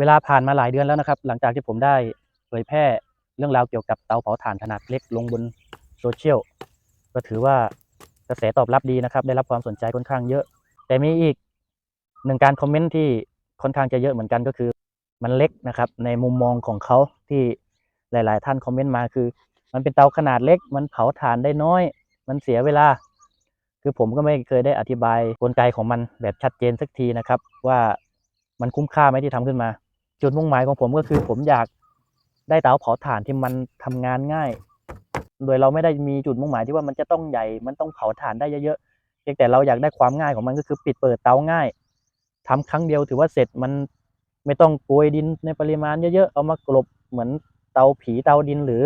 เวลาผ่านมาหลายเดือนแล้วนะครับ หลังจากที่ผมได้เผยแพร่เรื่องราวเกี่ยวกับเตาเผาถ่านขนาดเล็กลงบนโซเชียลก็ถือว่ากระแสตอบรับดีนะครับ ได้รับความสนใจค่อนข้างเยอะ แต่มีอีกหนึ่งการคอมเมนต์ที่ค่อนข้างจะเยอะเหมือนกันก็คือ มันเล็กนะครับ ในมุมมองของเขาที่หลาย ๆ ท่านคอมเมนต์มาคือ มันเป็นเตาขนาดเล็ก มันเผาถ่านได้น้อย มันเสียเวลา คือผมก็ไม่เคยได้อธิบายกลไกของมันแบบชัดเจนสักทีนะครับ ว่ามันคุ้มค่าไหมที่ทำขึ้นมา จุดมุ่งหมายของผมก็คือ ผมอยากได้เตาเผาถ่านที่มันทำงานง่าย โดยเราไม่ได้มีจุดมุ่งหมายที่ว่ามันจะต้องใหญ่ มันต้องเผาถ่านได้เยอะๆเพียงแต่เราอยากได้ความง่ายของมันก็คือปิดเปิดเตาง่ายทำครั้งเดียวถือว่าเสร็จมันไม่ต้องโกยดินในปริมาณเยอะๆ เอามากลบเหมือนเตาผีเตาดินหรือ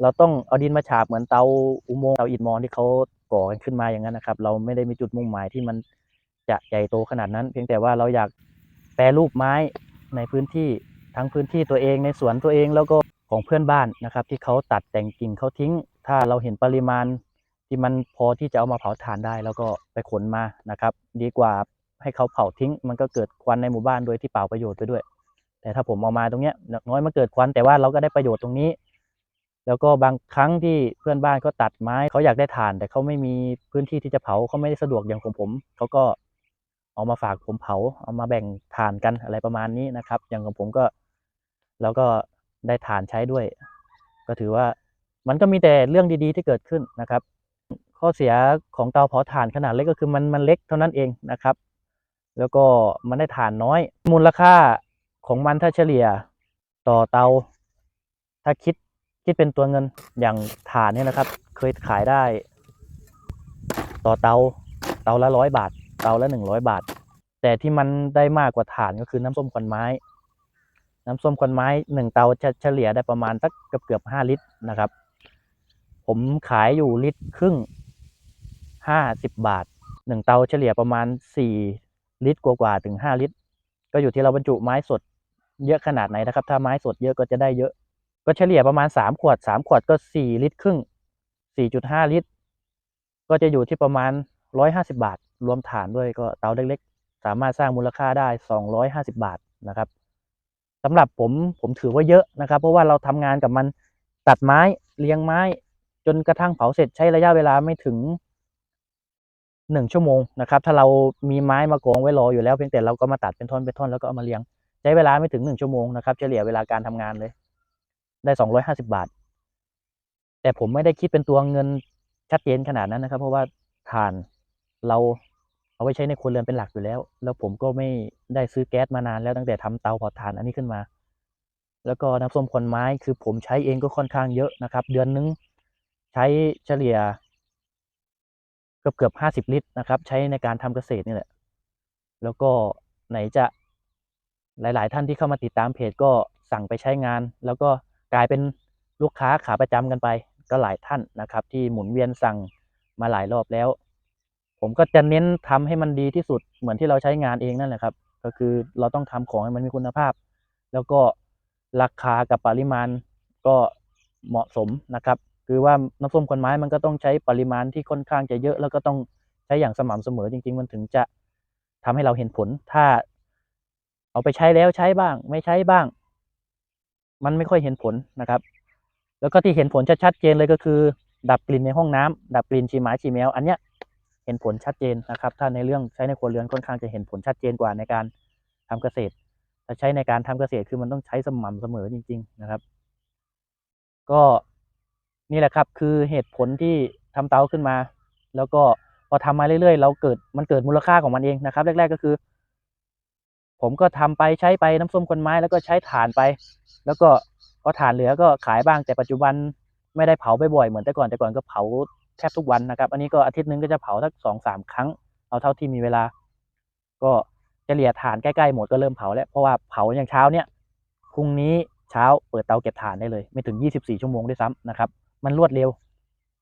เราต้องเอาดินมาฉาบเหมือนเตาอุโมงค์เตาอิฐมอนที่เขาก่อกันขึ้นมาอย่างนั้นนะครับ เราไม่ได้มีจุดมุ่งหมายที่มันจะใหญ่โตขนาดนั้น เพียงแต่ว่าเราอยากแปรรูปไม้ ในพื้นที่ทั้งพื้นที่ตัวเองในสวนตัวเองแล้วก็ของเพื่อนบ้านนะครับ ที่เขาตัดแต่งกิ่งเขาทิ้ง ถ้าเราเห็นปริมาณที่มันพอที่จะเอามาเผาถ่านได้ แล้วก็ไปขนมานะครับ ดีกว่าให้เขาเผาทิ้ง มันก็เกิดควันในหมู่บ้านโดยที่เปล่าประโยชน์ไปด้วย แต่ถ้าผมเอามาตรงเนี้ยน้อยมันเกิดควันแต่ว่าเราก็ได้ประโยชน์ตรงนี้ แล้วก็บางครั้งที่เพื่อนบ้านเขาตัดไม้เขาอยากได้ถ่าน แต่เขาไม่มีพื้นที่ที่จะเผาเขาไม่ได้สะดวกอย่างของผมเขาก็ เอามาฝากผมเผา เอามาแบ่งถ่านกันอะไรประมาณนี้นะครับ อย่างของผมก็แล้วก็ได้ถ่านใช้ด้วย ก็ถือว่ามันก็มีแต่เรื่องดีๆที่เกิดขึ้นนะครับ ข้อเสียของเตาเผาถ่านขนาดเล็กก็คือมันมันเล็กเท่านั้นเองนะครับ แล้วก็มันได้ถ่านน้อย มูลค่าของมันถ้าเฉลี่ยต่อเตา ถ้าคิดคิดเป็นตัวเงินอย่างถ่านเนี่ยนะครับ เคยขายได้ ต่อเตาเตาละร้อยบาท เตาละหนึ่งร้อยบาท แต่ที่มันได้มากกว่าถ่านก็คือน้ำส้มควันไม้ น้ำส้มควันไม้หนึ่งเตาจะเฉลี่ยได้ประมาณสักเกือบเกือบห้าลิตรนะครับ ผมขายอยู่ลิตรครึ่งห้าสิบบาทหนึ่งเตาเฉลี่ยประมาณสี่ลิตรกว่าๆถึงห้าลิตร ก็อยู่ที่เราบรรจุไม้สดเยอะขนาดไหนนะครับ ถ้าไม้สดเยอะก็จะได้เยอะ ก็เฉลี่ยประมาณสามขวดสามขวดก็สี่ลิตรครึ่งสี่จุดห้าลิตร ก็จะอยู่ที่ประมาณร้อยห้าสิบาท รวมฐานด้วยก็เตาเล็กๆ สามารถสร้างมูลค่าได้สองร้อยห้าสิบาทนะครับสำหรับผมผมถือว่าเยอะนะครับ เพราะว่าเราทำงานกับมันตัดไม้เลี้ยงไม้ จนกระทั่งเผาเสร็จใช้ระยะเวลาไม่ถึงหนึ่งชั่วโมงนะครับถ้าเรามีไม้มากองไว้รออยู่แล้วเพียงแต่เราก็มาตัดเป็นท่อนเป็นท่อนแล้วก็เอามาเลี้ยง ใช้เวลาไม่ถึงหนึ่งชั่วโมงนะครับเฉลี่ยเวลาการทำงานเลย ได้สองร้อยห้าสิบาท แต่ผมไม่ได้คิดเป็นตัวเงินชัดเจนขนาดนั้นนะครับ เพราะว่าถ่านเรา เอาไว้ใช้ในครัวเรือนเป็นหลักอยู่แล้ว แล้วผมก็ไม่ได้ซื้อแก๊สมานานแล้วตั้งแต่ทำเตาเผาถ่านอันนี้ขึ้นมา แล้วก็น้ำส้มคนไม้คือผมใช้เองก็ค่อนข้างเยอะนะครับ เดือนนึงใช้เฉลี่ยเกือบเกือบห้าสิบลิตรนะครับ ใช้ในการทำเกษตรนี่แหละ แล้วก็ไหนจะหลาย ๆ ท่านที่เข้ามาติดตามเพจก็สั่งไปใช้งาน แล้วก็กลายเป็นลูกค้าขาประจำกันไป ก็หลายท่านนะครับ ที่หมุนเวียนสั่งมาหลายรอบแล้ว ผมก็จะเน้นทำให้มันดีที่สุดเหมือนที่เราใช้งานเองนั่นแหละครับ ก็คือเราต้องทำของให้มันมีคุณภาพ แล้วก็ราคากับปริมาณก็เหมาะสมนะครับ คือว่าน้ำส้มควันไม้มันก็ต้องใช้ปริมาณที่ค่อนข้างจะเยอะ แล้วก็ต้องใช้อย่างสม่ำเสมอจริง ๆ มันถึงจะทำให้เราเห็นผลถ้า เอาไปใช้แล้วใช้บ้าง ไม่ใช้บ้าง มันไม่ค่อยเห็นผลนะครับ แล้วก็ที่เห็นผลชัดๆเจนเลยก็คือ ดับกลิ่นในห้องน้ำดับกลิ่นฉี่หมาฉี่แมวอันเนี้ย ห็นผลชัดเจนนะครับ ถ้าในเรื่องใช้ในครัวเรือนค่อนข้างจะเห็นผลชัดเจนกว่าในการทำเกษตรถ้าใช้ในการทำเกษตรคือมันต้องใช้สม่ำเสมอจริง ๆนะครับ ก็นี่แหละครับคือเหตุผลที่ทำเตาขึ้นมา แล้วก็พอทำมาเรื่อยๆ เราเกิดมันเกิดมูลค่าของมันเองนะครับ แรก ๆก็คือ ผมก็ทำไปใช้ไปน้ำส้มควันไม้แล้วก็ใช้ถ่านไป แล้วก็พอถ่านเหลือก็ขายบ้างแต่ปัจจุบันไม่ได้เผาบ่อยๆเหมือนแต่ก่อนแต่ก่อนก็เผา แทบทุกวันนะครับ อันนี้ก็อาทิตย์หนึงก็จะเผาสักสองสามครั้ง เอาเท่าที่มีเวลา ก็เฉลี่ยถ่านใกล้ๆหมดก็เริ่มเผาแล้ว เพราะว่าเผาอย่างเช้าเนี่ยพรุ่งนี้เช้าเปิดเตาเก็บถ่านได้เลย ไม่ถึง 24 ชั่วโมงด้วยซ้ำนะครับ มันรวดเร็ว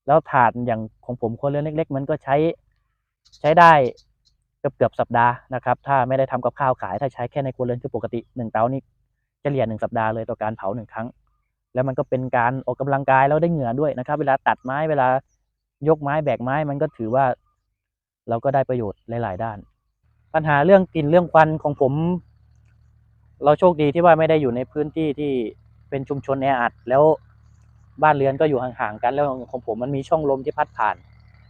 แล้วถ่านอย่างของผมคนเรือนเล็ก ๆ มันก็ใช้ใช้ได้เกือบเกือบสัปดาห์นะครับ ถ้าไม่ได้ทำกับข้าวขาย ถ้าใช้แค่ในครัวเรือนคือปกติหนึ่งเตานี่เฉลี่ยหนึ่งสัปดาห์เลยต่อการเผาหนึ่งครั้ง แล้วมันก็เป็นการออกกำลังกายแล้วได้เหงื่อด้วยนะครับ เวลาตัดไม้เวลา ยกไม้แบกไม้มันก็ถือว่า เราก็ได้ประโยชน์หลาย ๆ ด้าน ปัญหาเรื่องกลิ่นเรื่องควันของผม เราโชคดีที่ว่าไม่ได้อยู่ในพื้นที่ที่เป็นชุมชนแออัด แล้วบ้านเรือนก็อยู่ห่าง ๆ กันแล้วของผมมันมีช่องลมที่พัดผ่าน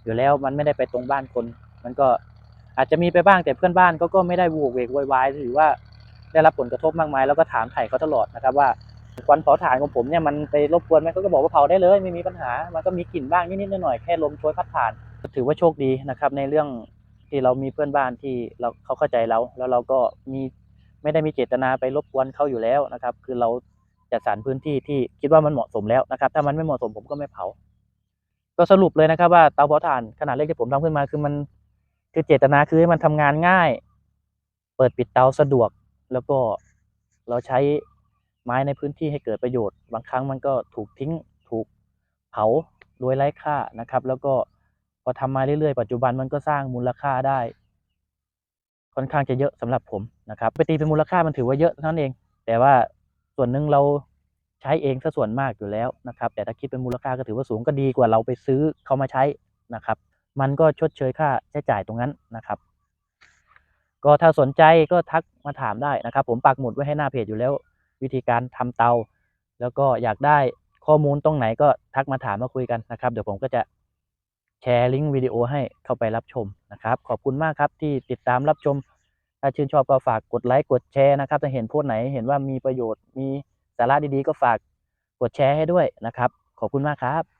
อยู่แล้วมันไม่ได้ไปตรงบ้านคน มันก็อาจจะมีไปบ้างแต่เพื่อนบ้านก็ก็ไม่ได้โวกเวกโวยวายหรือว่าได้รับผลกระทบมากมายแล้วก็ถามไถ่เขาตลอดนะครับว่า ควันเผาถ่านของผมเนี่ยมันไปรบกวนไหมเขาก็บอกว่าเผาได้เลยไม่มีปัญหา มันก็มีกลิ่นบ้างนิดๆหน่อยๆแค่ลมโชยพัดผ่านถือว่าโชคดีนะครับ ในเรื่องที่เรามีเพื่อนบ้านที่เราเขาเข้าใจเราแล้วเราก็มีไม่ได้มีเจตนาไปรบกวนเขาอยู่แล้วนะครับ คือเราจัดสรรพื้นที่ที่คิดว่ามันเหมาะสมแล้วนะครับ ถ้ามันไม่เหมาะสมผมก็ไม่เผา ก็สรุปเลยนะครับว่าเตาเผาถ่านขนาดเล็กที่ผมทำขึ้นมาคือมันคือเจตนาคือให้มันทำงานง่าย เปิดปิดเตาสะดวก แล้วก็เราใช้ ไม้ในพื้นที่ให้เกิดประโยชน์ บางครั้งมันก็ถูกทิ้งถูกเผาโดยไร้ค่านะครับ แล้วก็พอทำมาเรื่อยๆ ปัจจุบันมันก็สร้างมูลค่าได้ ค่อนข้างจะเยอะสำหรับผมนะครับไปตีเป็นมูลค่ามันถือว่าเยอะเท่านั้นเอง แต่ว่าส่วนหนึ่งเราใช้เองซะส่วนมากอยู่แล้วนะครับ แต่ถ้าคิดเป็นมูลค่าก็ถือว่าสูงก็ดีกว่าเราไปซื้อเขามาใช้นะครับ มันก็ชดเชยค่าใช้จ่ายตรงนั้นนะครับ ก็ถ้าสนใจก็ทักมาถามได้นะครับ ผมปักหมุดไว้ให้หน้าเพจอยู่แล้ว วิธีการทำเตา แล้วก็อยากได้ข้อมูลตรงไหนก็ทักมาถามมาคุยกันนะครับ เดี๋ยวผมก็จะแชร์ลิงก์วิดีโอให้เข้าไปรับชมนะครับ ขอบคุณมากครับที่ติดตามรับชม ถ้าชื่นชอบก็ฝากกดไลค์กดแชร์นะครับถ้าเห็นโพสต์ไหนเห็นว่ามีประโยชน์มีสาระดีๆ ก็ฝากกดแชร์ให้ด้วยนะครับ ขอบคุณมากครับ